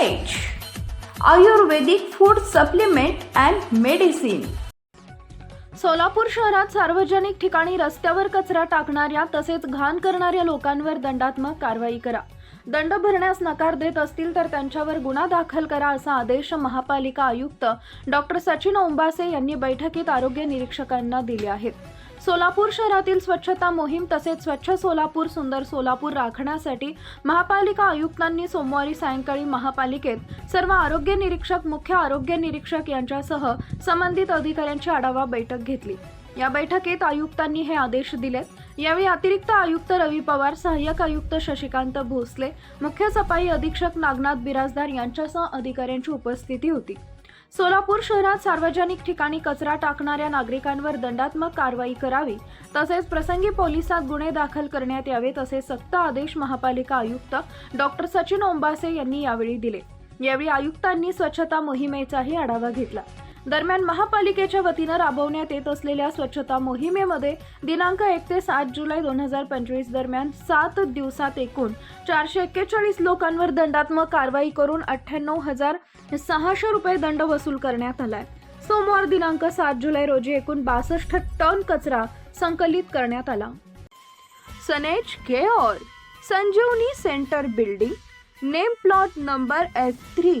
Ayurvedic food supplement and medicine Solapur शहरात सार्वजनिक ठिकाणी रस्त्यावर कचरा टाकणाऱ्या तसेच घाण करणाऱ्या लोकांवर दंडात्मक कारवाई करा. दंड भरण्यास नकार देत असतील तर त्यांच्यावर गुन्हा दाखल करा असा आदेश महापालिका आयुक्त डॉक्टर सचिन ओंबासे यांनी बैठकीत आरोग्य निरीक्षकांना दिले आहेत. सोलापूर शहरातील स्वच्छता मोहीम तसेच स्वच्छ सोलापूर सुंदर सोलापूर राखण्यासाठी महापालिका आयुक्तांनी सोमवारी सायंकाळी महापालिकेत सर्व आरोग्य निरीक्षक मुख्य आरोग्य निरीक्षक यांच्यासह संबंधित अधिकाऱ्यांची आढावा बैठक घेतली. या बैठकीत आयुक्तांनी हे आदेश दिलेत यावेळी अतिरिक्त आयुक्त रवी पवार सहाय्यक आयुक्त शशिकांत भोसले मुख्य सफाई अधीक्षक नागनाथ बिराजदार यांच्यासह अधिकाऱ्यांची उपस्थिती होती. सोलापूर शहरात सार्वजनिक ठिकाणी कचरा टाकणाऱ्या नागरिकांवर दंडात्मक कारवाई करावी तसेच प्रसंगी पोलिसात गुन्हे दाखल करण्यात यावेत असे सक्त आदेश महापालिका आयुक्त डॉक्टर सचिन ओंबासे यांनी यावेळी दिले. यावेळी आयुक्तांनी स्वच्छता मोहिमेचाही आढावा घेतला. दरम्यान महापालिकेच्या वतीनं राबवण्यात येत असलेल्या स्वच्छता मोहिमेमध्ये दिनांक एक ते सात जुलै दोन हजार पंचवीस दरम्यान सात दिवसात एकूण चारशे एक्केचाळीस लोकांवर दंडात्मक कारवाई करून अठ्ठ्याण्णव हजार सहाशे रुपये दंड वसूल करण्यात आलाय. सोमवार दिनांक सात जुलै रोजी एकूण बासष्ट टन कचरा संकलित करण्यात आला. सनेज care Sanjeevani centre building name plot number F three